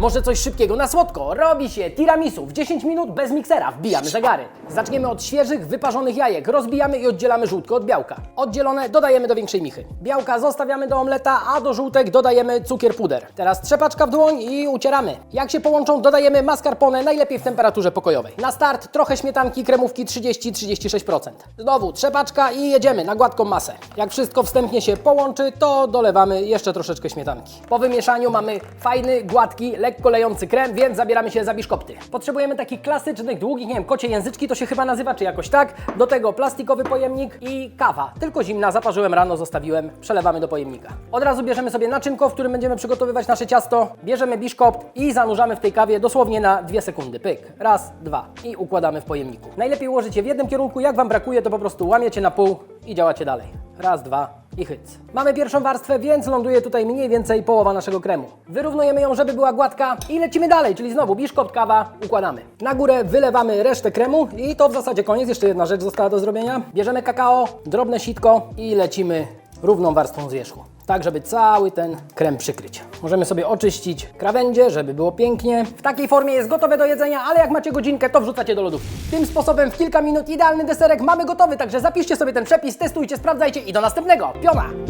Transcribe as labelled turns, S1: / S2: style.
S1: Może coś szybkiego na słodko. Robi się tiramisu w 10 minut bez miksera. Wbijamy zegary. Zaczniemy od świeżych, wyparzonych jajek. Rozbijamy i oddzielamy żółtko od białka. Oddzielone dodajemy do większej michy. Białka zostawiamy do omleta, a do żółtek dodajemy cukier puder. Teraz trzepaczka w dłoń i ucieramy. Jak się połączą, dodajemy mascarpone, najlepiej w temperaturze pokojowej. Na start trochę śmietanki, kremówki 30-36%. Znowu trzepaczka i jedziemy na gładką masę. Jak wszystko wstępnie się połączy, to dolewamy jeszcze troszeczkę śmietanki. Po wymieszaniu mamy fajny, gładki, lekko lejący krem, więc zabieramy się za biszkopty. Potrzebujemy takich klasycznych, długich, nie wiem, kocie języczki to się chyba nazywa, czy jakoś tak. Do tego plastikowy pojemnik i kawa. Tylko zimna, zaparzyłem rano, zostawiłem, przelewamy do pojemnika. Od razu bierzemy sobie naczynko, w którym będziemy przygotowywać nasze ciasto. Bierzemy biszkopt i zanurzamy w tej kawie dosłownie na dwie sekundy. Pyk, raz, dwa i układamy w pojemniku. Najlepiej ułożyć w jednym kierunku, jak Wam brakuje, to po prostu łamiecie na pół i działacie dalej. Raz, dwa i. Mamy pierwszą warstwę, więc ląduje tutaj mniej więcej połowa naszego kremu. Wyrównujemy ją, żeby była gładka i lecimy dalej, czyli znowu biszkopt, kawa, układamy. Na górę wylewamy resztę kremu i to w zasadzie koniec. Jeszcze jedna rzecz została do zrobienia. Bierzemy kakao, drobne sitko i lecimy równą warstwą z wierzchu. Tak, żeby cały ten krem przykryć. Możemy sobie oczyścić krawędzie, żeby było pięknie. W takiej formie jest gotowe do jedzenia, ale jak macie godzinkę, to wrzucacie do lodówki. Tym sposobem w kilka minut idealny deserek mamy gotowy, także zapiszcie sobie ten przepis, testujcie, sprawdzajcie i do następnego. Piona!